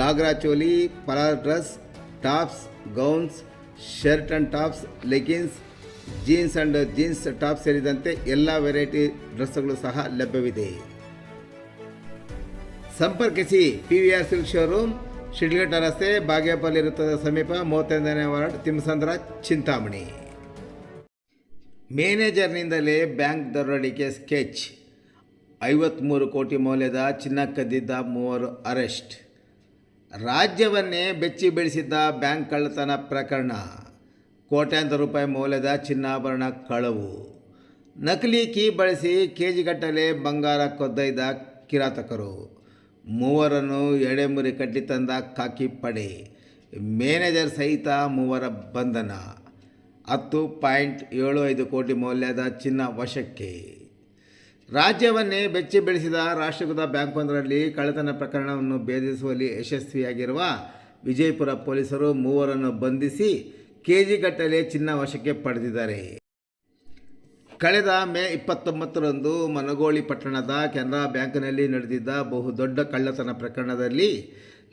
Ghagra choli ಪಲಾರ್ dress, tops, gowns, shirt and tops leggings jeans and jeans top ಸೇರಿದಂತೆ ಎಲ್ಲ variety ಡ್ರೆಸ್ಗಳು ಸಹ ಲಭ್ಯವಿದೆ. ಸಂಪರ್ಕಿಸಿ P V R silk showroom, Shidlaghatta ರಸ್ತೆ, ಬಾಗೇಪಲ್ಲಿ ವೃತ್ತದ ಸಮೀಪ ಮೂವತ್ತೊಂದನೇ ವಾರ್ಡ್ ತಿಮ್ಮಸಂದ್ರ ಚಿಂತಾಮಣಿ. ಮ್ಯಾನೇಜರ್ನಿಂದಲೇ ಬ್ಯಾಂಕ್ ದರೋಡಿಕೆ ಸ್ಕೆಚ್ ಐವತ್ತ್ಮೂರು ಕೋಟಿ ಮೌಲ್ಯದ ಚಿನ್ನ ಕದ್ದಿದ್ದ ಮೂವರು ಅರೆಸ್ಟ್. ರಾಜ್ಯವನ್ನೇ ಬೆಚ್ಚಿ ಬೆಳೆಸಿದ್ದ ಬ್ಯಾಂಕ್ ಕಳ್ಳತನ ಪ್ರಕರಣ. ಕೋಟ್ಯಾಂತರ ರೂಪಾಯಿ ಮೌಲ್ಯದ ಚಿನ್ನಾಭರಣ ಕಳವು. ನಕಲಿ ಕೀ ಬಳಸಿ ಕೆಜಿಗಟ್ಟಲೆ ಬಂಗಾರ ಕೊದ್ದೊಯ್ದ ಕಿರಾತಕರು. ಮೂವರನ್ನು ಎಡೆಮುರಿ ಕಟ್ಟಿ ತಂದ ಕಾಕಿ ಪಡೆ. ಮ್ಯಾನೇಜರ್ ಸಹಿತ ಮೂವರ ಬಂಧನ. ಹತ್ತು ಪಾಯಿಂಟ್ ಏಳು ಐದು ಕೋಟಿ ಮೌಲ್ಯದ ಚಿನ್ನ ವಶಕ್ಕೆ. ರಾಜ್ಯವನ್ನೇ ಬೆಚ್ಚಿ ಬೆಳೆಸಿದ ರಾಷ್ಟ್ರೀಕೃತ ಬ್ಯಾಂಕ್ವೊಂದರಲ್ಲಿ ಕಳ್ಳತನ ಪ್ರಕರಣವನ್ನು ಭೇದಿಸುವಲ್ಲಿ ಯಶಸ್ವಿಯಾಗಿರುವ ವಿಜಯಪುರ ಪೊಲೀಸರು ಮೂವರನ್ನು ಬಂಧಿಸಿ ಕೆಜಿಗಟ್ಟಲೆ ಚಿನ್ನ ವಶಕ್ಕೆ ಪಡೆದಿದ್ದಾರೆ. ಕಳೆದ ಮೇ ಇಪ್ಪತ್ತೊಂಬತ್ತರಂದು ಮನಗೋಳಿ ಪಟ್ಟಣದ ಕೆನರಾ ಬ್ಯಾಂಕ್ನಲ್ಲಿ ನಡೆದಿದ್ದ ಬಹುದೊಡ್ಡ ಕಳ್ಳತನ ಪ್ರಕರಣದಲ್ಲಿ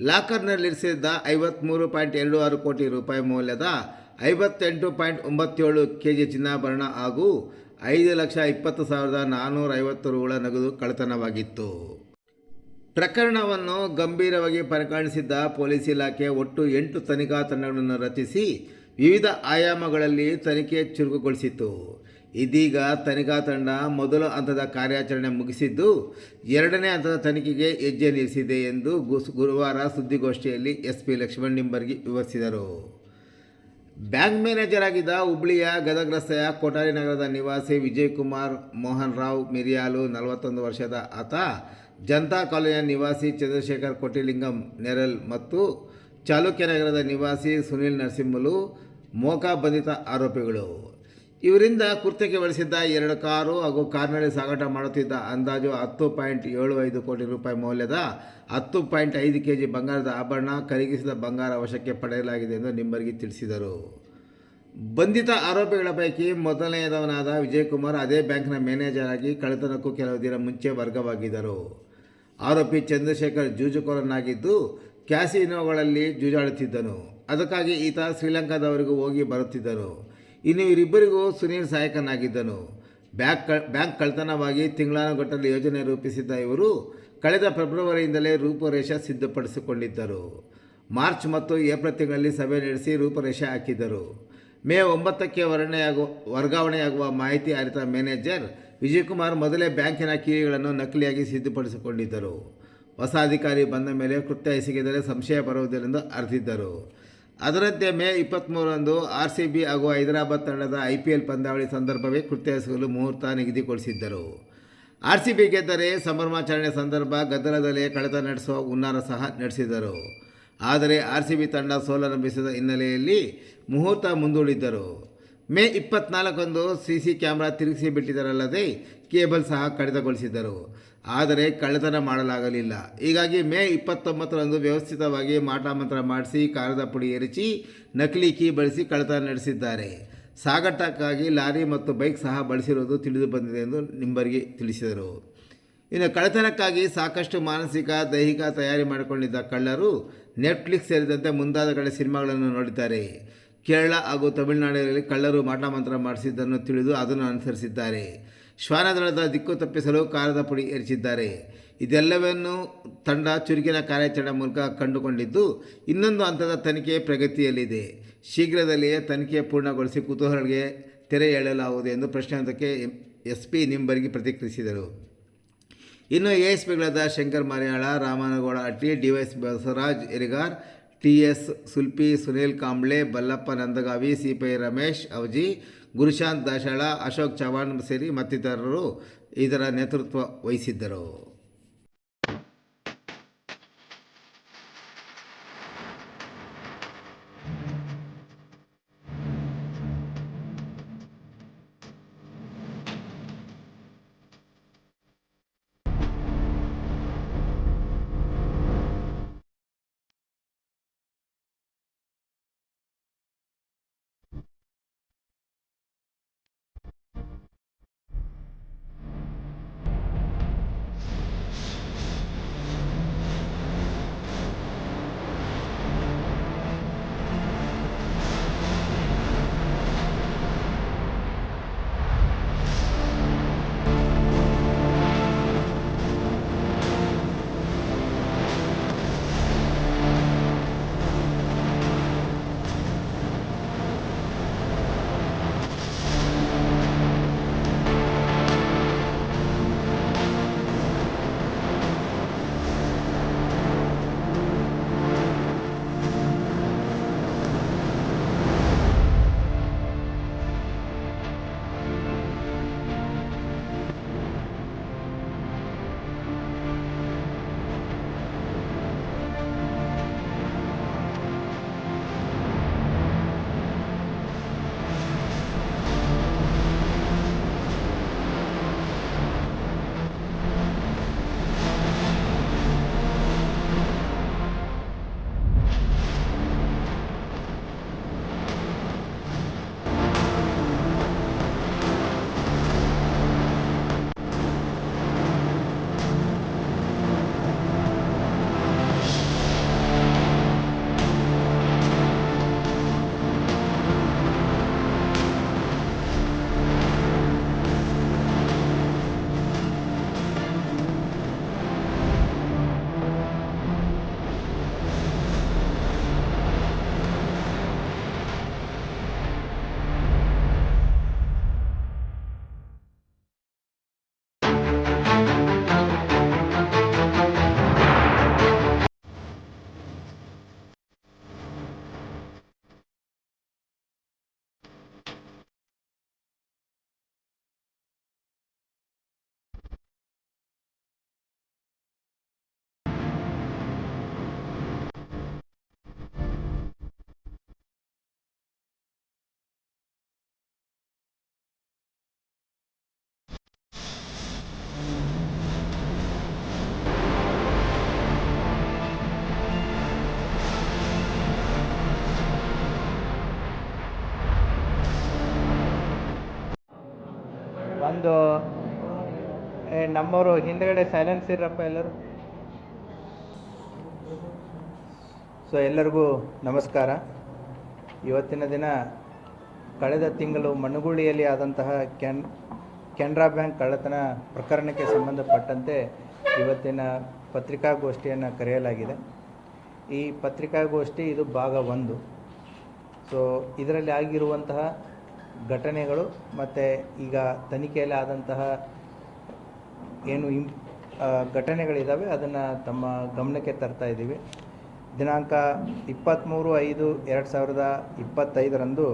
ಲಾಕರ್ನಲ್ಲಿರಿಸಿದ್ದ ಐವತ್ತ್ಮೂರು ಪಾಯಿಂಟ್ ಎರಡು ಆರು ಕೋಟಿ ರೂಪಾಯಿ ಮೌಲ್ಯದ ಐವತ್ತೆಂಟು ಪಾಯಿಂಟ್ ಒಂಬತ್ತೇಳು ಕೆ ಜಿ ಚಿನ್ನಾಭರಣ ಹಾಗೂ ಐದು ಲಕ್ಷ ಇಪ್ಪತ್ತು ಸಾವಿರದ ನಾನ್ನೂರ ಐವತ್ತು ರುಗಳ ನಗದು ಕಳ್ಳತನವಾಗಿತ್ತು. ಪ್ರಕರಣವನ್ನು ಗಂಭೀರವಾಗಿ ಪರಿಗಣಿಸಿದ್ದ ಪೊಲೀಸ್ ಇಲಾಖೆ ಒಟ್ಟು ಎಂಟು ತನಿಖಾ ತಂಡಗಳನ್ನು ರಚಿಸಿ ವಿವಿಧ ಆಯಾಮಗಳಲ್ಲಿ ತನಿಖೆ ಚುರುಕುಗೊಳಿಸಿತು ಇದೀಗ ತನಿಖಾ ತಂಡ ಮೊದಲ ಹಂತದ ಕಾರ್ಯಾಚರಣೆ ಮುಗಿಸಿದ್ದು, ಎರಡನೇ ಹಂತದ ತನಿಖೆಗೆ ಹೆಜ್ಜೆ ನಿಲ್ಲಿಸಿದೆ ಎಂದು ಗುರುವಾರ ಸುದ್ದಿಗೋಷ್ಠಿಯಲ್ಲಿ ಎಸ್ ಪಿ ಲಕ್ಷ್ಮಣ್ ನಿಂಬರ್ಗಿ ವಿವರಿಸಿದರು. ಬ್ಯಾಂಕ್ ಮ್ಯಾನೇಜರ್ ಆಗಿದ್ದ ಹುಬ್ಳಿಯ ಗದಗ ರಸ್ತೆಯ ನಗರದ ನಿವಾಸಿ ವಿಜಯಕುಮಾರ್ ಮೋಹನ್ ರಾವ್ ಮಿರಿಯಾಲು, ನಲವತ್ತೊಂದು ವರ್ಷದ ಆತ, ಜನತಾ ಕಾಲೋನಿಯ ನಿವಾಸಿ ಚಂದ್ರಶೇಖರ್ ಕೋಟಿಲಿಂಗಂ ನೆರಲ್ ಮತ್ತು ಚಾಲುಕ್ಯ ನಗರದ ನಿವಾಸಿ ಸುನಿಲ್ ನರಸಿಂಹಲು, ಮೋಕಾ ಬಂಧಿತ ಆರೋಪಿಗಳು. ಇವರಿಂದ ಕೃತ್ಯಕ್ಕೆ ಬಳಸಿದ್ದ ಎರಡು ಕಾರು ಹಾಗೂ ಕಾರ್ನಲ್ಲಿ ಸಾಗಾಟ ಮಾಡುತ್ತಿದ್ದ ಅಂದಾಜು ಹತ್ತು ಪಾಯಿಂಟ್ ಏಳು ಐದು ಕೋಟಿ ರೂಪಾಯಿ ಮೌಲ್ಯದ ಹತ್ತು ಪಾಯಿಂಟ್ ಐದು ಕೆ ಜಿ ಬಂಗಾರದ ಆಭರಣ ಕರಗಿಸಿದ ಬಂಗಾರ ವಶಕ್ಕೆ ಪಡೆಯಲಾಗಿದೆ ಎಂದು ನಿಂಬರ್ಗಿ ತಿಳಿಸಿದರು. ಬಂಧಿತ ಆರೋಪಿಗಳ ಪೈಕಿ ಮೊದಲನೆಯದವನಾದ ವಿಜಯಕುಮಾರ್ ಅದೇ ಬ್ಯಾಂಕ್ನ ಮ್ಯಾನೇಜರ್ ಆಗಿ ಕಳೆತನಕ್ಕೂ ಕೆಲವು ದಿನ ಮುಂಚೆ ವರ್ಗವಾಗಿದ್ದರು. ಆರೋಪಿ ಚಂದ್ರಶೇಖರ್ ಜೂಜುಕೋರನಾಗಿದ್ದು ಕ್ಯಾಸಿನೋಗಳಲ್ಲಿ ಜೂಜಾಡುತ್ತಿದ್ದನು. ಅದಕ್ಕಾಗಿ ಈತ ಶ್ರೀಲಂಕಾದವರೆಗೂ ಹೋಗಿ ಬರುತ್ತಿದ್ದನು ಇನ್ನು ಇವರಿಬ್ಬರಿಗೂ ಸುನೀಲ್ ಸಹಾಯಕನಾಗಿದ್ದನು. ಬ್ಯಾಂಕ್ ಕ ಬ್ಯಾಂಕ್ ಕಳ್ತನವಾಗಿ ತಿಂಗಳಾನುಗಟ್ಟಲು ಯೋಜನೆ ರೂಪಿಸಿದ್ದ ಇವರು ಕಳೆದ ಫೆಬ್ರವರಿಯಿಂದಲೇ ರೂಪುರೇಷೆ ಸಿದ್ಧಪಡಿಸಿಕೊಂಡಿದ್ದರು. ಮಾರ್ಚ್ ಮತ್ತು ಏಪ್ರಿಲ್ ತಿಂಗಳಲ್ಲಿ ಸಭೆ ನಡೆಸಿ ರೂಪುರೇಷೆ ಹಾಕಿದ್ದರು. ಮೇ ಒಂಬತ್ತಕ್ಕೆ ವರ್ಣೆಯಾಗುವ ವರ್ಗಾವಣೆಯಾಗುವ ಮಾಹಿತಿ ಅರಿತ ಮ್ಯಾನೇಜರ್ ವಿಜಯಕುಮಾರ್ ಮೊದಲೇ ಬ್ಯಾಂಕಿನ ಕೀಲಿಗಳನ್ನು ನಕಲಿಯಾಗಿ ಸಿದ್ಧಪಡಿಸಿಕೊಂಡಿದ್ದರು. ಹೊಸ ಅಧಿಕಾರಿ ಬಂದ ಮೇಲೆ ಕೃತ್ಯ ಎಸಗಿದರೆ ಸಂಶಯ ಎಂದು ಅರಿತಿದ್ದರು. ಅದರಂತೆ ಮೇ ಇಪ್ಪತ್ತ್ಮೂರರಂದು ಆರ್ ಸಿ ಬಿ ಹಾಗೂ ಹೈದರಾಬಾದ್ ತಂಡದ ಐ ಪಿ ಎಲ್ ಪಂದ್ಯಾವಳಿ ಸಂದರ್ಭವೇ ಕೃತ್ಯ ಎಸಗಲು ಮುಹೂರ್ತ ನಿಗದಿಗೊಳಿಸಿದ್ದರು. ಆರ್ ಸಿ ಬಿ ಗೆದ್ದರೆ ಸಂಭ್ರಮಾಚರಣೆ ಸಂದರ್ಭ ಗದ್ದಲದಲ್ಲೇ ಕಳೆದ ನಡೆಸುವ ಹುನ್ನಾರ ಸಹ ನಡೆಸಿದರು. ಆದರೆ ಆರ್ ಸಿ ಬಿ ತಂಡ ಸೋಲನುಭವಿಸಿದ ಹಿನ್ನೆಲೆಯಲ್ಲಿ ಮುಹೂರ್ತ ಮುಂದೂಡಿದ್ದರು. ಮೇ ಇಪ್ಪತ್ನಾಲ್ಕರಂದು ಸಿ ಸಿ ಕ್ಯಾಮ್ರಾ ತಿರುಗಿಸಿ ಬಿಟ್ಟಿದ್ದರಲ್ಲದೆ ಕೇಬಲ್ ಸಹ ಕಡಿತಗೊಳಿಸಿದ್ದರು. ಆದರೆ ಕಳ್ಳತನ ಮಾಡಲಾಗಲಿಲ್ಲ. ಹೀಗಾಗಿ ಮೇ ಇಪ್ಪತ್ತೊಂಬತ್ತರಂದು ವ್ಯವಸ್ಥಿತವಾಗಿ ಮಾಟಮಂತ್ರ ಮಾಡಿಸಿ ಕಾರದ ಪುಡಿ ಎರಚಿ ನಕಲಿ ಕೀ ಬಳಸಿ ಕಳ್ಳತನ ನಡೆಸಿದ್ದಾರೆ. ಸಾಗಾಟಕ್ಕಾಗಿ ಲಾರಿ ಮತ್ತು ಬೈಕ್ ಸಹ ಬಳಸಿರುವುದು ತಿಳಿದು ಬಂದಿದೆ ಎಂದು ನಿಂಬರ್ಗಿ ತಿಳಿಸಿದರು. ಇನ್ನು ಕಳ್ಳತನಕ್ಕಾಗಿ ಸಾಕಷ್ಟು ಮಾನಸಿಕ, ದೈಹಿಕ ತಯಾರಿ ಮಾಡಿಕೊಂಡಿದ್ದ ಕಳ್ಳರು ನೆಟ್ಫ್ಲಿಕ್ಸ್ ಸೇರಿದಂತೆ ಮುಂದಾದ ಕಡೆ ಸಿನಿಮಾಗಳನ್ನು ನೋಡಿದ್ದಾರೆ. ಕೇರಳ ಹಾಗೂ ತಮಿಳುನಾಡಿನಲ್ಲಿ ಕಳ್ಳರು ಮಾಟಮಂತ್ರ ಮಾಡಿಸಿದ್ದನ್ನು ತಿಳಿದು ಅದನ್ನು ಅನುಸರಿಸಿದ್ದಾರೆ. ಶ್ವಾನದಳದ ದಿಕ್ಕು ತಪ್ಪಿಸಲು ಕಾರದ ಪುಡಿ ಎರಚಿದ್ದಾರೆ ಇದೆಲ್ಲವನ್ನು ತಂಡ ಚುರುಕಿನ ಕಾರ್ಯಾಚರಣೆ ಮೂಲಕ ಕಂಡುಕೊಂಡಿದ್ದು, ಇನ್ನೊಂದು ಹಂತದ ತನಿಖೆ ಪ್ರಗತಿಯಲ್ಲಿದೆ. ಶೀಘ್ರದಲ್ಲಿಯೇ ತನಿಖೆ ಪೂರ್ಣಗೊಳಿಸಿ ಕುತೂಹಲಗೆ ತೆರೆ ಎಳೆಯಲಾಗುವುದು ಎಂದು ಪ್ರಶ್ನೆಯೊಂದಕ್ಕೆ ಎಸ್ ಪಿ ನಿಂಬರ್ಗಿ ಪ್ರತಿಕ್ರಿಯಿಸಿದರು. ಇನ್ನು ಎಎಸ್ಪಿಗಳಾದ S ಪಿಗಳಾದ Shankar Mariyala, Ramanagouda Atti DYS Basavaraj Yerigar T S Sulpi, Sunil Kamble, Ballappa Nandagavi, CPI Ramesh, Avaji, Gurushant Dashal, Ashok Chavan ಸೇರಿ ಮತ್ತಿತರರು ಇದರ ನೇತೃತ್ವ ವಹಿಸಿದ್ದರು. ಒಂದು ನಮ್ಮವರು ಹಿಂದ್ಗಡೆ ಸೈಲೆನ್ಸ್ ಇರಪ್ಪ ಎಲ್ಲರೂ. ಸೊ ಎಲ್ಲರಿಗೂ ನಮಸ್ಕಾರ. ಇವತ್ತಿನ ದಿನ ಕಳೆದ ತಿಂಗಳು ಮಣ್ಣುಗುಳಿಯಲ್ಲಿ ಆದಂತಹ ಕೆನ್, ಕೆನರಾ ಬ್ಯಾಂಕ್ ಕಳ್ಳತನ ಪ್ರಕರಣಕ್ಕೆ ಸಂಬಂಧಪಟ್ಟಂತೆ ಇವತ್ತಿನ ಪತ್ರಿಕಾಗೋಷ್ಠಿಯನ್ನು ಕರೆಯಲಾಗಿದೆ. ಈ ಪತ್ರಿಕಾಗೋಷ್ಠಿ ಇದು ಭಾಗ ಒಂದು. ಸೊ ಇದರಲ್ಲಿ ಆಗಿರುವಂತಹ ಘಟನೆಗಳು ಮತ್ತು ಈಗ ತನಿಖೆಯಲ್ಲಿ ಆದಂತಹ ಏನು ಇಂಪ್ ಘಟನೆಗಳಿದ್ದಾವೆ ಅದನ್ನು ತಮ್ಮ ಗಮನಕ್ಕೆ ತರ್ತಾ ಇದ್ದೀವಿ. ದಿನಾಂಕ ಇಪ್ಪತ್ತ್ಮೂರು ಐದು ಎರಡು ಸಾವಿರದ ಇಪ್ಪತ್ತೈದರಂದು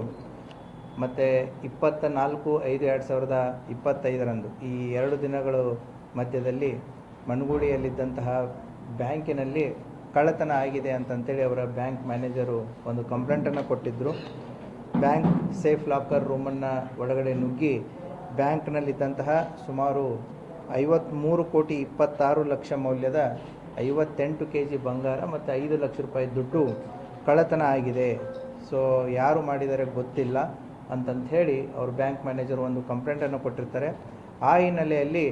ಮತ್ತು ಇಪ್ಪತ್ತ ನಾಲ್ಕು ಐದು ಎರಡು ಸಾವಿರದ ಇಪ್ಪತ್ತೈದರಂದು, ಈ ಎರಡು ದಿನಗಳು ಮಧ್ಯದಲ್ಲಿ ಮಣಗೂಡಿಯಲ್ಲಿದ್ದಂತಹ ಬ್ಯಾಂಕಿನಲ್ಲಿ ಕಳ್ಳತನ ಆಗಿದೆ ಅಂತಂತೇಳಿ ಅವರ ಬ್ಯಾಂಕ್ ಮ್ಯಾನೇಜರು ಒಂದು ಕಂಪ್ಲೇಂಟನ್ನು ಕೊಟ್ಟಿದ್ದರು ಬ್ಯಾಂಕ್ ಸೇಫ್ ಲಾಕರ್ ರೂಮನ್ನು ಒಳಗಡೆ ನುಗ್ಗಿ ಬ್ಯಾಂಕ್ನಲ್ಲಿದ್ದಂತಹ ಸುಮಾರು ಐವತ್ತ್ಮೂರು ಕೋಟಿ ಇಪ್ಪತ್ತಾರು ಲಕ್ಷ ಮೌಲ್ಯದ ಐವತ್ತೆಂಟು ಕೆ ಜಿ ಬಂಗಾರ ಮತ್ತು ಐದು ಲಕ್ಷ ರೂಪಾಯಿ ದುಡ್ಡು ಕಳ್ಳತನ ಆಗಿದೆ. ಸೊ ಯಾರು ಮಾಡಿದ್ದಾರೆ ಗೊತ್ತಿಲ್ಲ ಅಂತಂತ ಹೇಳಿ ಅವ್ರ ಬ್ಯಾಂಕ್ ಮ್ಯಾನೇಜರ್ ಒಂದು ಕಂಪ್ಲೇಂಟನ್ನು ಕೊಟ್ಟಿರ್ತಾರೆ. ಆ ಹಿನ್ನೆಲೆಯಲ್ಲಿ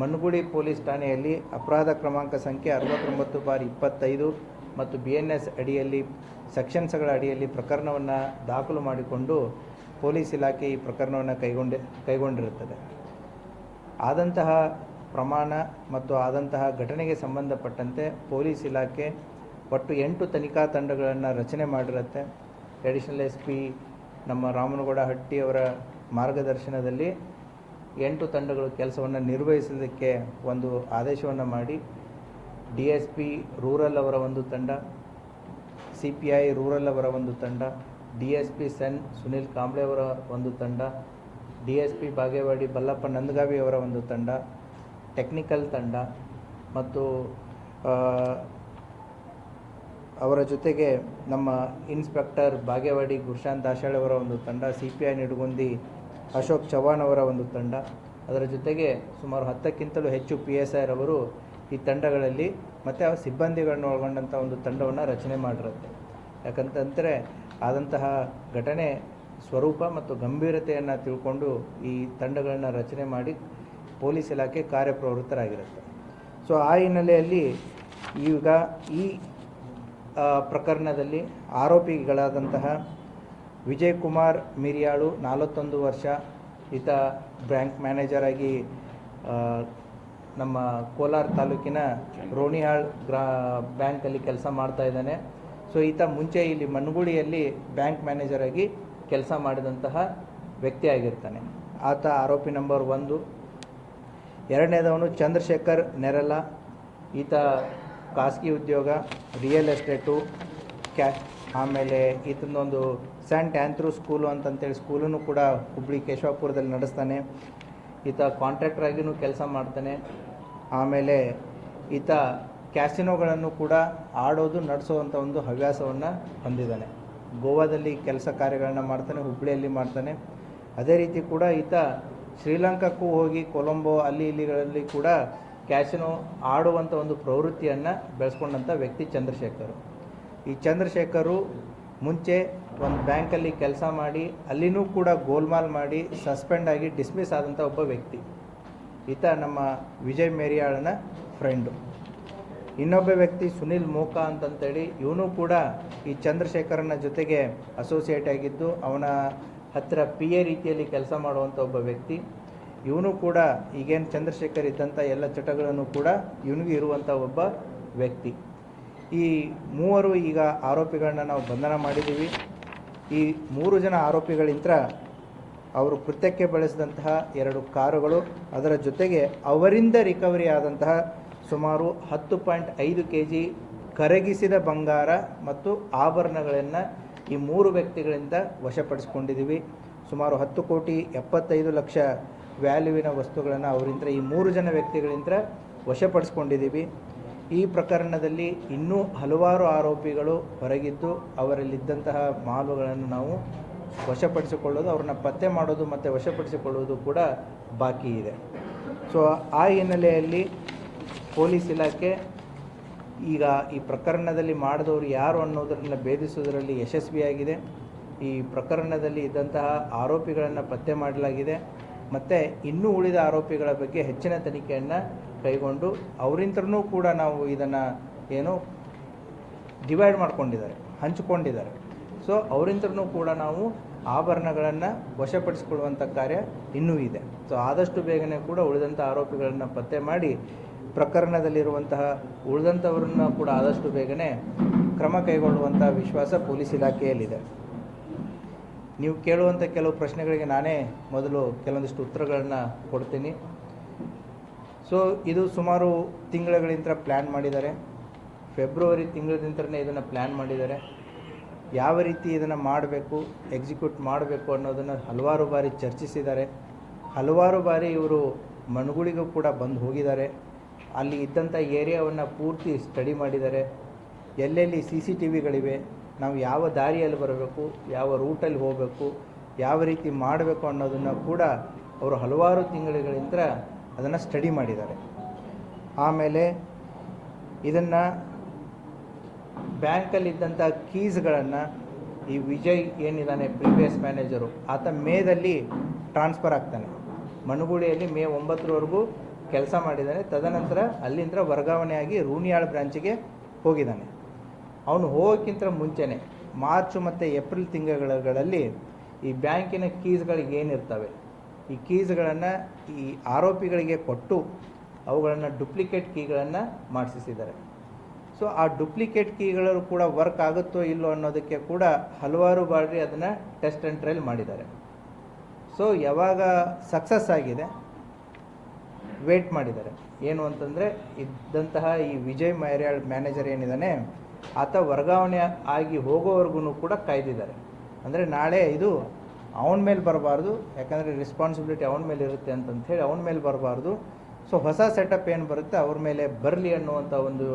ಮನ್ಗುಡಿ ಪೊಲೀಸ್ ಠಾಣೆಯಲ್ಲಿ ಅಪರಾಧ ಕ್ರಮಾಂಕ ಸಂಖ್ಯೆ ಅರವತ್ತೊಂಬತ್ತು ಬಾರಿ ಇಪ್ಪತ್ತೈದು ಮತ್ತು ಬಿ ಎನ್ ಎಸ್ ಅಡಿಯಲ್ಲಿ ಸೆಕ್ಷನ್ಸ್ಗಳ ಅಡಿಯಲ್ಲಿ ಪ್ರಕರಣವನ್ನು ದಾಖಲು ಮಾಡಿಕೊಂಡು ಪೊಲೀಸ್ ಇಲಾಖೆ ಈ ಪ್ರಕರಣವನ್ನು ಕೈಗೊಂಡೆ, ಕೈಗೊಂಡಿರುತ್ತದೆ. ಆದಂತಹ ಪ್ರಮಾಣ ಮತ್ತು ಆದಂತಹ ಘಟನೆಗೆ ಸಂಬಂಧಪಟ್ಟಂತೆ ಪೊಲೀಸ್ ಇಲಾಖೆ ಒಟ್ಟು ಎಂಟು ತನಿಖಾ ತಂಡಗಳನ್ನು ರಚನೆ ಮಾಡಿರುತ್ತೆ. ಅಡಿಷನಲ್ ಎಸ್ ಪಿ ನಮ್ಮ ರಾಮನಗೌಡ ಹಟ್ಟಿಯವರ ಮಾರ್ಗದರ್ಶನದಲ್ಲಿ ಎಂಟು ತಂಡಗಳು ಕೆಲಸವನ್ನು ನಿರ್ವಹಿಸೋದಕ್ಕೆ ಒಂದು ಆದೇಶವನ್ನು ಮಾಡಿ ಡಿ ಎಸ್ ಪಿ ರೂರಲ್ ಅವರ ಒಂದು ತಂಡ, ಸಿ ಪಿ ಐ ರೂರಲ್ ಅವರ ಒಂದು ತಂಡ, D S P CEN Sunil Kamble ಅವರ ಒಂದು ತಂಡ, D S P Bagewadi Ballappa Nandagavi ಅವರ ಒಂದು ತಂಡ, ಟೆಕ್ನಿಕಲ್ ತಂಡ ಮತ್ತು ಅವರ ಜೊತೆಗೆ ನಮ್ಮ ಇನ್ಸ್ಪೆಕ್ಟರ್ ಬಾಗೇವಾಡಿ ಗುರುಶಾಂತ್ ದಾಶಾಳ್ ಅವರ ಒಂದು ತಂಡ, C P I Nidugundi Ashok Chavan ಅವರ ಒಂದು ತಂಡ. ಅದರ ಜೊತೆಗೆ ಸುಮಾರು ಹತ್ತಕ್ಕಿಂತಲೂ ಹೆಚ್ಚು ಪಿ ಎಸ್ ಐರವರು ಈ ತಂಡಗಳಲ್ಲಿ ಮತ್ತು ಆ ಸಿಬ್ಬಂದಿಗಳನ್ನ ಒಳಗೊಂಡಂಥ ಒಂದು ತಂಡವನ್ನು ರಚನೆ ಮಾಡಿರುತ್ತೆ. ಯಾಕಂತಂದರೆ ಆದಂತಹ ಘಟನೆ ಸ್ವರೂಪ ಮತ್ತು ಗಂಭೀರತೆಯನ್ನು ತಿಳ್ಕೊಂಡು ಈ ತಂಡಗಳನ್ನು ರಚನೆ ಮಾಡಿ ಪೊಲೀಸ್ ಇಲಾಖೆ ಕಾರ್ಯಪ್ರವೃತ್ತರಾಗಿರುತ್ತೆ. ಸೊ ಆ ಹಿನ್ನೆಲೆಯಲ್ಲಿ ಈಗ ಈ ಪ್ರಕರಣದಲ್ಲಿ ಆರೋಪಿಗಳಾದಂತಹ ವಿಜಯ್ ಕುಮಾರ್ ಮಿರಿಯಾಳು ನಲವತ್ತೊಂದು ವರ್ಷ ಈತ ಬ್ಯಾಂಕ್ ಮ್ಯಾನೇಜರ್ ಆಗಿ ಆ, ನಮ್ಮ ಕೋಲಾರ ತಾಲೂಕಿನ ರೋಣಿಹಾಳ್ ಗ್ರಾ ಬ್ಯಾಂಕಲ್ಲಿ ಕೆಲಸ ಮಾಡ್ತಾ ಇದ್ದಾನೆ. ಸೊ ಈತ ಮುಂಚೆ ಇಲ್ಲಿ ಮನ್ಗುಳಿಯಲ್ಲಿ ಬ್ಯಾಂಕ್ ಮ್ಯಾನೇಜರ್ ಆಗಿ ಕೆಲಸ ಮಾಡಿದಂತಹ ವ್ಯಕ್ತಿ ಆಗಿರ್ತಾನೆ. ಆತ ಆರೋಪಿ ನಂಬರ್ ಒಂದು. ಎರಡನೇದವನು ಚಂದ್ರಶೇಖರ್ ನೆರಲ. ಈತ ಖಾಸಗಿ ಉದ್ಯೋಗ ರಿಯಲ್ ಎಸ್ಟೇಟು ಕ್ಯಾ ಆಮೇಲೆ ಈತನೊಂದು ಸ್ಯಾಂಟ್ ಆ್ಯಂಥ್ರೂ ಸ್ಕೂಲು ಅಂತಂತೇಳಿ ಸ್ಕೂಲನ್ನು ಕೂಡ ಹುಬ್ಳಿ ಕೇಶವಪುರದಲ್ಲಿ ನಡೆಸ್ತಾನೆ. ಈತ ಕಾಂಟ್ರಾಕ್ಟರ್ ಆಗಿನೂ ಕೆಲಸ ಮಾಡ್ತಾನೆ. ಆಮೇಲೆ ಈತ ಕ್ಯಾಸಿನೋಗಳನ್ನು ಕೂಡ ಆಡೋದು ನಡೆಸೋವಂಥ ಒಂದು ಹವ್ಯಾಸವನ್ನು ಹೊಂದಿದ್ದಾನೆ. ಗೋವಾದಲ್ಲಿ ಕೆಲಸ ಕಾರ್ಯಗಳನ್ನ ಮಾಡ್ತಾನೆ ಹುಬ್ಬಳ್ಳಿಯಲ್ಲಿ ಮಾಡ್ತಾನೆ. ಅದೇ ರೀತಿ ಕೂಡ ಈತ ಶ್ರೀಲಂಕಾಕ್ಕೂ ಹೋಗಿ ಕೊಲಂಬೋ, ಅಲ್ಲಿ ಇಲ್ಲಿಗಳಲ್ಲಿ ಕೂಡ ಕ್ಯಾಸಿನೋ ಆಡುವಂಥ ಒಂದು ಪ್ರವೃತ್ತಿಯನ್ನು ಬೆಳೆಸ್ಕೊಂಡಂಥ ವ್ಯಕ್ತಿ ಚಂದ್ರಶೇಖರ್. ಈ ಚಂದ್ರಶೇಖರು ಮುಂಚೆ ಒಂದು ಬ್ಯಾಂಕಲ್ಲಿ ಕೆಲಸ ಮಾಡಿ, ಅಲ್ಲಿನೂ ಕೂಡ ಗೋಲ್ಮಾಲ್ ಮಾಡಿ, ಸಸ್ಪೆಂಡ್ ಆಗಿ ಡಿಸ್ಮಿಸ್ ಆದಂಥ ಒಬ್ಬ ವ್ಯಕ್ತಿ. ಈತ ನಮ್ಮ ವಿಜಯ್ ಮೇರಿಯಾಳನ ಫ್ರೆಂಡು ಇನ್ನೊಬ್ಬ ವ್ಯಕ್ತಿ ಸುನಿಲ್ ಮೋಕಾ ಅಂತಂತೇಳಿ, ಇವನು ಕೂಡ ಈ ಚಂದ್ರಶೇಖರನ ಜೊತೆಗೆ ಅಸೋಸಿಯೇಟ್ ಆಗಿದ್ದು, ಅವನ ಹತ್ತಿರ ಪಿ ಎ ರೀತಿಯಲ್ಲಿ ಕೆಲಸ ಮಾಡುವಂಥ ಒಬ್ಬ ವ್ಯಕ್ತಿ. ಇವನು ಕೂಡ ಈಗೇನು ಚಂದ್ರಶೇಖರ್ ಇದ್ದಂಥ ಎಲ್ಲ ಚಟಗಳನ್ನು ಕೂಡ ಇವನಿಗೂ ಇರುವಂಥ ಒಬ್ಬ ವ್ಯಕ್ತಿ. ಈ ಮೂವರು ಈಗ ಆರೋಪಿಗಳನ್ನ ನಾವು ಬಂಧನ ಮಾಡಿದ್ದೀವಿ. ಈ ಮೂರು ಜನ ಆರೋಪಿಗಳಿಂದ ಅವರು ಕೃತ್ಯಕ್ಕೆ ಬಳಸಿದಂತಹ ಎರಡು ಕಾರುಗಳು, ಅದರ ಜೊತೆಗೆ ಅವರಿಂದ ರಿಕವರಿ ಆದಂತಹ ಸುಮಾರು ಹತ್ತು ಪಾಯಿಂಟ್ ಐದು ಕೆ ಜಿ ಕರಗಿಸಿದ ಬಂಗಾರ ಮತ್ತು ಆಭರಣಗಳನ್ನು ಈ ಮೂರು ವ್ಯಕ್ತಿಗಳಿಂದ ವಶಪಡಿಸ್ಕೊಂಡಿದ್ದೀವಿ. ಸುಮಾರು ಹತ್ತು ಕೋಟಿ ಎಪ್ಪತ್ತೈದು ಲಕ್ಷ ವ್ಯಾಲ್ಯೂವಿನ ವಸ್ತುಗಳನ್ನು ಅವರಿಂದ ಈ ಮೂರು ಜನ ವ್ಯಕ್ತಿಗಳಿಂದ ವಶಪಡಿಸ್ಕೊಂಡಿದ್ದೀವಿ. ಈ ಪ್ರಕರಣದಲ್ಲಿ ಇನ್ನೂ ಹಲವಾರು ಆರೋಪಿಗಳು ಹೊರಗಿದ್ದು ಅವರಲ್ಲಿದ್ದಂತಹ ಮಾಲುಗಳನ್ನು ನಾವು ವಶಪಡಿಸಿಕೊಳ್ಳೋದು, ಅವ್ರನ್ನ ಪತ್ತೆ ಮಾಡೋದು ಮತ್ತು ವಶಪಡಿಸಿಕೊಳ್ಳುವುದು ಕೂಡ ಬಾಕಿ ಇದೆ. ಸೊ ಆ ಹಿನ್ನೆಲೆಯಲ್ಲಿ ಪೊಲೀಸ್ ಇಲಾಖೆ ಈಗ ಈ ಪ್ರಕರಣದಲ್ಲಿ ಮಾಡಿದವರು ಯಾರು ಅನ್ನೋದನ್ನು ಭೇದಿಸುವುದರಲ್ಲಿ ಯಶಸ್ವಿಯಾಗಿದೆ ಈ ಪ್ರಕರಣದಲ್ಲಿ ಇದ್ದಂತಹ ಆರೋಪಿಗಳನ್ನು ಪತ್ತೆ ಮಾಡಲಾಗಿದೆ. ಮತ್ತು ಇನ್ನೂ ಉಳಿದ ಆರೋಪಿಗಳ ಬಗ್ಗೆ ಹೆಚ್ಚಿನ ತನಿಖೆಯನ್ನು ಕೈಗೊಂಡು ಅವರಿಂದನೂ ಕೂಡ ನಾವು ಇದನ್ನು ಏನು ಡಿವೈಡ್ ಮಾಡ್ಕೊಂಡಿದ್ದಾರೆ, ಹಂಚಿಕೊಂಡಿದ್ದಾರೆ. ಸೊ ಅವರಿಂದನೂ ಕೂಡ ನಾವು ಆಭರಣಗಳನ್ನು ವಶಪಡಿಸಿಕೊಳ್ಳುವಂಥ ಕಾರ್ಯ ಇನ್ನೂ ಇದೆ. ಸೊ ಆದಷ್ಟು ಬೇಗನೆ ಕೂಡ ಉಳಿದಂಥ ಆರೋಪಿಗಳನ್ನು ಪತ್ತೆ ಮಾಡಿ ಪ್ರಕರಣದಲ್ಲಿರುವಂತಹ ಉಳಿದಂಥವ್ರನ್ನ ಕೂಡ ಆದಷ್ಟು ಬೇಗನೆ ಕ್ರಮ ಕೈಗೊಳ್ಳುವಂಥ ವಿಶ್ವಾಸ ಪೊಲೀಸ್ ಇಲಾಖೆಯಲ್ಲಿದೆ. ನೀವು ಕೇಳುವಂಥ ಕೆಲವು ಪ್ರಶ್ನೆಗಳಿಗೆ ನಾನೇ ಮೊದಲು ಕೆಲವೊಂದಿಷ್ಟು ಉತ್ತರಗಳನ್ನು ಕೊಡ್ತೀನಿ. ಸೊ ಇದು ಸುಮಾರು ತಿಂಗಳುಗಳಿಂದ ಪ್ಲ್ಯಾನ್ ಮಾಡಿದ್ದಾರೆ. ಫೆಬ್ರವರಿ ತಿಂಗಳಿಂದನೇ ಇದನ್ನು ಪ್ಲ್ಯಾನ್ ಮಾಡಿದ್ದಾರೆ. ಯಾವ ರೀತಿ ಇದನ್ನು ಮಾಡಬೇಕು ಎಕ್ಸಿಕ್ಯೂಟ್ ಮಾಡಬೇಕು ಅನ್ನೋದನ್ನು ಹಲವಾರು ಬಾರಿ ಚರ್ಚಿಸಿದ್ದಾರೆ. ಹಲವಾರು ಬಾರಿ ಇವರು ಮಣಗುಳಿಗೂ ಕೂಡ ಬಂದು ಹೋಗಿದ್ದಾರೆ. ಅಲ್ಲಿ ಇದ್ದಂಥ ಏರಿಯಾವನ್ನು ಪೂರ್ತಿ ಸ್ಟಡಿ ಮಾಡಿದ್ದಾರೆ. ಎಲ್ಲೆಲ್ಲಿ ಸಿ ಸಿ ಟಿ ವಿಗಳಿವೆ, ನಾವು ಯಾವ ದಾರಿಯಲ್ಲಿ ಬರಬೇಕು, ಯಾವ ರೂಟಲ್ಲಿ ಹೋಗಬೇಕು, ಯಾವ ರೀತಿ ಮಾಡಬೇಕು ಅನ್ನೋದನ್ನು ಕೂಡ ಅವರು ಹಲವಾರು ತಿಂಗಳುಗಳಿಂದ ಅದನ್ನು ಸ್ಟಡಿ ಮಾಡಿದ್ದಾರೆ. ಆಮೇಲೆ ಇದನ್ನು ಬ್ಯಾಂಕಲ್ಲಿದ್ದಂಥ ಕೀಸ್ಗಳನ್ನು ಈ ವಿಜಯ್ ಏನಿದ್ದಾನೆ ಪ್ರಿವಿಯಸ್ ಮ್ಯಾನೇಜರು ಆತ ಮೇದಲ್ಲಿ ಟ್ರಾನ್ಸ್ಫರ್ ಆಗ್ತಾನೆ. ಮಣುಗುಳಿಯಲ್ಲಿ ಮೇ ಒಂಬತ್ತರವರೆಗೂ ಕೆಲಸ ಮಾಡಿದ್ದಾನೆ. ತದನಂತರ ಅಲ್ಲಿಂದ ವರ್ಗಾವಣೆಯಾಗಿ ರೂನಿಯಾಳ್ ಬ್ರಾಂಚಿಗೆ ಹೋಗಿದ್ದಾನೆ. ಅವನು ಹೋಗೋಕ್ಕಿಂತ ಮುಂಚೆನೇ ಮಾರ್ಚ್ ಮತ್ತು ಏಪ್ರಿಲ್ ತಿಂಗಳುಗಳಲ್ಲಿ ಈ ಬ್ಯಾಂಕಿನ ಕೀಸ್ಗಳಿಗೆ ಏನಿರ್ತವೆ? ಈ ಕೀಸ್ಗಳನ್ನು, ಈ ಆರೋಪಿಗಳಿಗೆ ಕೊಟ್ಟು ಅವುಗಳನ್ನು ಡುಪ್ಲಿಕೇಟ್ ಕೀಗಳನ್ನು ಮಾಡಿಸಿದ್ದಾರೆ ಸೊ, ಆ ಡುಪ್ಲಿಕೇಟ್ ಕೀಗಳು ಕೂಡ ವರ್ಕ್ ಆಗುತ್ತೋ ಇಲ್ಲೋ ಅನ್ನೋದಕ್ಕೆ ಕೂಡ ಹಲವಾರು ಬಾರಿ ಅದನ್ನು ಟೆಸ್ಟ್ ಆ್ಯಂಡ್ ಟ್ರಯಲ್ ಮಾಡಿದ್ದಾರೆ. ಸೊ, ಯಾವಾಗ ಸಕ್ಸಸ್ ಆಗಿದೆ, ವೇಟ್ ಮಾಡಿದ್ದಾರೆ. ಏನು ಅಂತಂದರೆ, ಇದ್ದಂತಹ ಈ ವಿಜಯ್ ಮೈರ್ಯಾಳ್ ಮ್ಯಾನೇಜರ್ ಏನಿದ್ದಾನೆ ಆತ ವರ್ಗಾವಣೆ ಆಗಿ ಹೋಗೋವರೆಗೂ ಕೂಡ ಕಾಯ್ದಿದ್ದಾರೆ. ಅಂದರೆ ನಾಳೆ ಇದು ಅವನ ಮೇಲೆ ಬರಬಾರ್ದು, ಯಾಕಂದರೆ ರೆಸ್ಪಾನ್ಸಿಬಿಲಿಟಿ ಅವನ ಮೇಲೆ ಇರುತ್ತೆ ಅಂತಂತ ಹೇಳಿ ಅವನ ಮೇಲೆ ಬರಬಾರ್ದು. ಸೊ ಹೊಸ ಸೆಟಪ್ ಏನು ಬರುತ್ತೆ? ಅವ್ರ ಮೇಲೆ ಬರಲಿ ಅನ್ನುವಂಥ ಒಂದು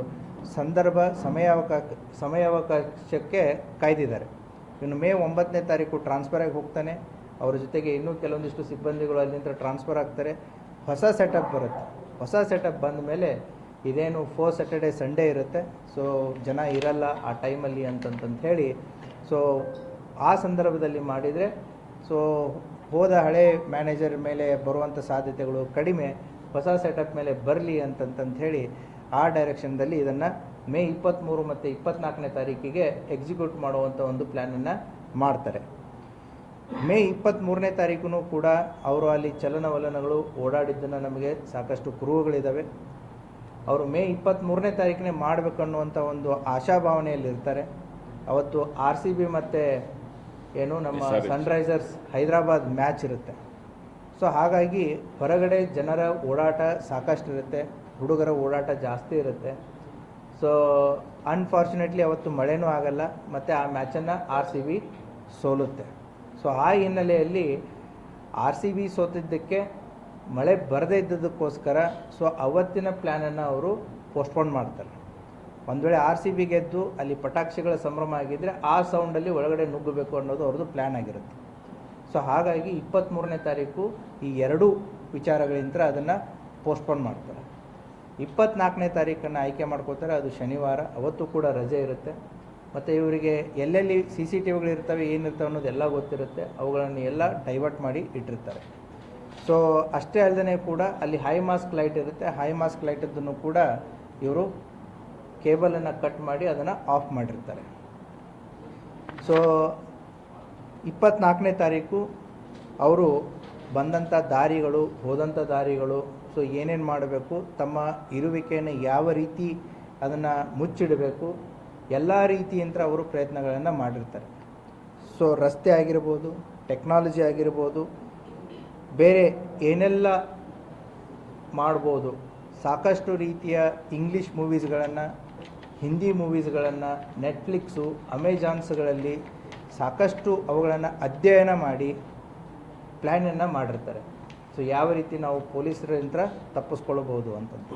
ಸಂದರ್ಭ ಸಮಯಾವಕಾಶ ಸಮಯಾವಕಾಶಕ್ಕೆ ಕಾಯ್ದಿದ್ದಾರೆ. ಇನ್ನು ಮೇ ಒಂಬತ್ತನೇ ತಾರೀಕು ಟ್ರಾನ್ಸ್ಫರ್ ಆಗಿ ಹೋಗ್ತಾನೆ. ಅವ್ರ ಜೊತೆಗೆ ಇನ್ನೂ ಕೆಲವೊಂದಿಷ್ಟು ಸಿಬ್ಬಂದಿಗಳು ಅಲ್ಲಿಂದ ಟ್ರಾನ್ಸ್ಫರ್ ಆಗ್ತಾರೆ. ಹೊಸ ಸೆಟಪ್ ಬರುತ್ತೆ. ಹೊಸ ಸೆಟಪ್ ಬಂದ ಮೇಲೆ ಇದೇನು ಫೋರ್ ಸ್ಯಾಟರ್ಡೆ ಸಂಡೇ ಇರುತ್ತೆ. ಸೊ ಜನ ಇರಲ್ಲ ಆ ಟೈಮಲ್ಲಿ ಅಂತಂತಂತ ಹೇಳಿ. ಸೊ ಆ ಸಂದರ್ಭದಲ್ಲಿ ಮಾಡಿದರೆ ಸೊ ಹೋದ ಹಳೆ ಮ್ಯಾನೇಜರ್ ಮೇಲೆ ಬರುವಂಥ ಸಾಧ್ಯತೆಗಳು ಕಡಿಮೆ, ಹೊಸ ಸೆಟಪ್ ಮೇಲೆ ಬರಲಿ ಅಂತಂತಂತ ಹೇಳಿ ಆ ಡೈರೆಕ್ಷನ್ದಲ್ಲಿ ಇದನ್ನು ಮೇ ಇಪ್ಪತ್ತ್ಮೂರು ಮತ್ತು ಇಪ್ಪತ್ತ್ನಾಲ್ಕನೇ ತಾರೀಕಿಗೆ ಎಕ್ಸಿಕ್ಯೂಟ್ ಮಾಡುವಂಥ ಒಂದು ಪ್ಲ್ಯಾನನ್ನು ಮಾಡ್ತಾರೆ. ಮೇ ಇಪ್ಪತ್ತ್ಮೂರನೇ ತಾರೀಕು ಕೂಡ ಅವರು ಅಲ್ಲಿ ಚಲನವಲನಗಳು ಓಡಾಡಿದ್ದನ್ನು ನಮಗೆ ಸಾಕಷ್ಟು ಕುರುಹುಗಳಿದ್ದಾವೆ ಅವರು ಮೇ ಇಪ್ಪತ್ತ್ಮೂರನೇ ತಾರೀಕಿನೇ ಮಾಡಬೇಕನ್ನುವಂಥ ಒಂದು ಆಶಾಭಾವನೆಯಲ್ಲಿರ್ತಾರೆ. ಅವತ್ತು ಆರ್ ಸಿ ಬಿ ಮತ್ತು ಏನು ನಮ್ಮ ಸನ್ರೈಸರ್ಸ್ ಹೈದರಾಬಾದ್ ಮ್ಯಾಚ್ ಇರುತ್ತೆ. ಸೊ ಹಾಗಾಗಿ ಹೊರಗಡೆ ಜನರ ಓಡಾಟ ಸಾಕಷ್ಟು ಇರುತ್ತೆ ಹುಡುಗರ ಓಡಾಟ ಜಾಸ್ತಿ ಇರುತ್ತೆ. ಸೊ ಅನ್ಫಾರ್ಚುನೇಟ್ಲಿ ಅವತ್ತು ಮಳೆನೂ ಆಗಲ್ಲ ಮತ್ತು ಆ ಮ್ಯಾಚನ್ನು ಆರ್ ಸಿ ಬಿ ಸೋಲುತ್ತೆ. ಸೊ ಆ ಹಿನ್ನೆಲೆಯಲ್ಲಿ ಆರ್ ಸಿ ಬಿ ಸೋತಿದ್ದಕ್ಕೆ ಮಳೆ ಬರದೇ ಇದ್ದದಕ್ಕೋಸ್ಕರ ಸೊ ಅವತ್ತಿನ ಪ್ಲ್ಯಾನನ್ನು ಅವರು ಪೋಸ್ಟ್ಪೋನ್ ಮಾಡ್ತಾರೆ. ಒಂದು ವೇಳೆ ಆರ್ ಸಿ ಬಿ ಗೆದ್ದು ಅಲ್ಲಿ ಪಟಾಕ್ಷಿಗಳ ಸಂಭ್ರಮ ಆಗಿದ್ದರೆ ಆ ಸೌಂಡಲ್ಲಿ ಒಳಗಡೆ ನುಗ್ಗಬೇಕು ಅನ್ನೋದು ಅವ್ರದ್ದು ಪ್ಲ್ಯಾನ್ ಆಗಿರುತ್ತೆ. ಸೊ ಹಾಗಾಗಿ ಇಪ್ಪತ್ತ್ಮೂರನೇ ತಾರೀಕು ಈ ಎರಡೂ ವಿಚಾರಗಳಿಂದ ಅದನ್ನು ಪೋಸ್ಟ್ಪೋನ್ ಮಾಡ್ತಾರೆ. ಇಪ್ಪತ್ನಾಲ್ಕನೇ ತಾರೀಕನ್ನು ಆಯ್ಕೆ ಮಾಡ್ಕೋತಾರೆ ಅದು ಶನಿವಾರ. ಅವತ್ತು ಕೂಡ ರಜೆ ಇರುತ್ತೆ. ಮತ್ತು ಇವರಿಗೆ ಎಲ್ಲೆಲ್ಲಿ ಸಿ ಸಿ ಟಿ ವಿಗಳಿರ್ತವೆ ಏನಿರ್ತವೆ ಅನ್ನೋದೆಲ್ಲ ಗೊತ್ತಿರುತ್ತೆ. ಅವುಗಳನ್ನು ಎಲ್ಲ ಡೈವರ್ಟ್ ಮಾಡಿ ಇಟ್ಟಿರ್ತಾರೆ. ಸೊ ಅಷ್ಟೇ ಅಲ್ಲದೆ ಕೂಡ ಅಲ್ಲಿ ಹೈ ಮಾಸ್ಕ್ ಲೈಟ್ ಇರುತ್ತೆ. ಹೈ ಮಾಸ್ಕ್ ಲೈಟದ್ದನ್ನು ಕೂಡ ಇವರು ಕೇಬಲನ್ನು ಕಟ್ ಮಾಡಿ ಅದನ್ನು ಆಫ್ ಮಾಡಿರ್ತಾರೆ. ಸೊ ಇಪ್ಪತ್ನಾಲ್ಕನೇ ತಾರೀಕು ಅವರು ಬಂದಂಥ ದಾರಿಗಳು, ಹೋದಂಥ ದಾರಿಗಳು ಸೊ ಏನೇನು ಮಾಡಬೇಕು, ತಮ್ಮ ಇರುವಿಕೆಯನ್ನು ಯಾವ ರೀತಿ ಅದನ್ನು ಮುಚ್ಚಿಡಬೇಕು, ಎಲ್ಲ ರೀತಿಯಿಂದ ಅವರು ಪ್ರಯತ್ನಗಳನ್ನು ಮಾಡಿರ್ತಾರೆ. ಸೊ ರಸ್ತೆ ಆಗಿರ್ಬೋದು, ಟೆಕ್ನಾಲಜಿ ಆಗಿರ್ಬೋದು, ಬೇರೆ ಏನೆಲ್ಲ ಮಾಡ್ಬೋದು, ಸಾಕಷ್ಟು ರೀತಿಯ ಇಂಗ್ಲೀಷ್ ಮೂವೀಸ್ಗಳನ್ನು ಹಿಂದಿ ಮೂವೀಸ್ಗಳನ್ನು ನೆಟ್ಫ್ಲಿಕ್ಸು ಅಮೆಜಾನ್ಸ್ಗಳಲ್ಲಿ ಸಾಕಷ್ಟು ಅವುಗಳನ್ನು ಅಧ್ಯಯನ ಮಾಡಿ ಪ್ಲ್ಯಾನನ್ನು ಮಾಡಿರ್ತಾರೆ. ಸೊ, ಯಾವ ರೀತಿ ನಾವು ಪೊಲೀಸರಿಂದ ತಪ್ಪಿಸ್ಕೊಳ್ಬೋದು ಅಂತಂದು.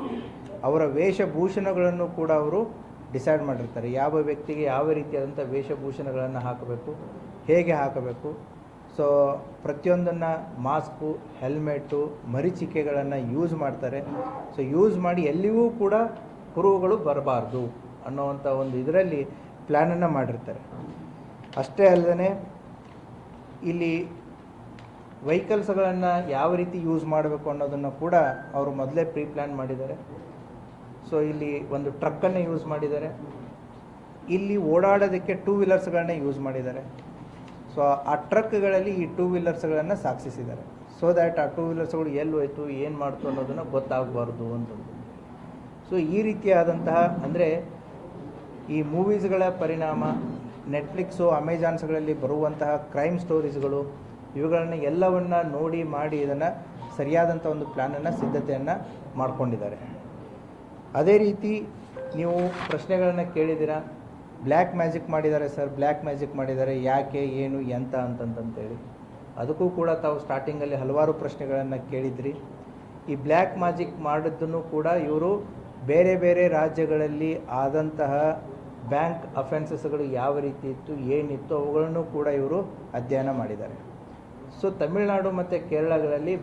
ಅವರ ವೇಷಭೂಷಣಗಳನ್ನು ಕೂಡ ಅವರು ಡಿಸೈಡ್ ಮಾಡಿರ್ತಾರೆ. ಯಾವ ವ್ಯಕ್ತಿಗೆ ಯಾವ ರೀತಿಯಾದಂಥ ವೇಷಭೂಷಣಗಳನ್ನು ಹಾಕಬೇಕು, ಹೇಗೆ ಹಾಕಬೇಕು. ಸೊ, ಪ್ರತಿಯೊಂದನ್ನು ಮಾಸ್ಕು ಹೆಲ್ಮೆಟ್ಟು ಮರಿಚಿಕೆಗಳನ್ನು ಯೂಸ್ ಮಾಡ್ತಾರೆ. ಸೊ, ಯೂಸ್ ಮಾಡಿ ಎಲ್ಲಿಯೂ ಕೂಡ ಕುರುಹುಗಳು ಬರಬಾರ್ದು. ಅನ್ನೋವಂಥ ಒಂದು ಇದರಲ್ಲಿ ಪ್ಲ್ಯಾನನ್ನು ಮಾಡಿರ್ತಾರೆ. ಅಷ್ಟೇ ಅಲ್ಲದೆ ಇಲ್ಲಿ ವೆಹಿಕಲ್ಸ್ಗಳನ್ನು ಯಾವ ರೀತಿ ಯೂಸ್ ಮಾಡಬೇಕು ಅನ್ನೋದನ್ನು ಕೂಡ ಅವರು ಮೊದಲೇ ಪ್ರೀ ಪ್ಲ್ಯಾನ್ ಮಾಡಿದ್ದಾರೆ. ಸೊ ಇಲ್ಲಿ ಒಂದು ಟ್ರಕ್ಕನ್ನು ಯೂಸ್ ಮಾಡಿದ್ದಾರೆ. ಇಲ್ಲಿ ಓಡಾಡೋದಕ್ಕೆ ಟೂ ವೀಲರ್ಸ್ಗಳನ್ನ ಯೂಸ್ ಮಾಡಿದ್ದಾರೆ. ಸೊ ಆ ಟ್ರಕ್ಗಳಲ್ಲಿ ಈ ಟೂ ವೀಲರ್ಸ್ಗಳನ್ನು ಸಾಕ್ಷಿಸಿದ್ದಾರೆ ಸೊ ದ್ಯಾಟ್ ಆ ಟೂ ವೀಲರ್ಸ್ಗಳು ಎಲ್ಲಿ ಹೋಯ್ತು, ಏನು ಮಾಡ್ತು ಅನ್ನೋದನ್ನು ಗೊತ್ತಾಗಬಾರ್ದು ಅಂತ ಸೊ ಈ ರೀತಿಯಾದಂತಹ, ಅಂದರೆ ಈ ಮೂವೀಸ್ಗಳ ಪರಿಣಾಮ ನೆಟ್ಫ್ಲಿಕ್ಸು, ಅಮೆಜಾನ್ಸ್ಗಳಲ್ಲಿ ಬರುವಂತಹ ಕ್ರೈಮ್ ಸ್ಟೋರೀಸ್ಗಳು, ಇವುಗಳನ್ನು ಎಲ್ಲವನ್ನ ನೋಡಿ ಮಾಡಿ ಇದನ್ನು ಸರಿಯಾದಂಥ ಒಂದು ಪ್ಲ್ಯಾನನ್ನು ಸಿದ್ಧತೆಯನ್ನು ಮಾಡ್ಕೊಂಡಿದ್ದಾರೆ. ಅದೇ ರೀತಿ ನೀವು ಪ್ರಶ್ನೆಗಳನ್ನು ಕೇಳಿದ್ದೀರಾ? ಬ್ಲ್ಯಾಕ್ ಮ್ಯಾಜಿಕ್ ಮಾಡಿದ್ದಾರೆ ಸರ್, ಬ್ಲ್ಯಾಕ್ ಮ್ಯಾಜಿಕ್ ಮಾಡಿದ್ದಾರೆ, ಯಾಕೆ, ಏನು, ಎಂತ ಅಂತಂತಂತೇಳಿ. ಅದಕ್ಕೂ ಕೂಡ ತಾವು ಸ್ಟಾರ್ಟಿಂಗಲ್ಲಿ ಹಲವಾರು ಪ್ರಶ್ನೆಗಳನ್ನು ಕೇಳಿದ್ರಿ. ಈ ಬ್ಲ್ಯಾಕ್ ಮ್ಯಾಜಿಕ್ ಮಾಡಿದ್ದನ್ನು ಕೂಡ ಇವರು ಬೇರೆ ಬೇರೆ ರಾಜ್ಯಗಳಲ್ಲಿ ಆದಂತಹ ಬ್ಯಾಂಕ್ ಅಫೆನ್ಸಸ್ಗಳು ಯಾವ ರೀತಿ ಇತ್ತು, ಏನಿತ್ತು ಅವುಗಳನ್ನು ಕೂಡ ಇವರು ಅಧ್ಯಯನ ಮಾಡಿದ್ದಾರೆ. ಸೊ ತಮಿಳುನಾಡು ಮತ್ತು ಕೇರಳಗಳಲ್ಲಿ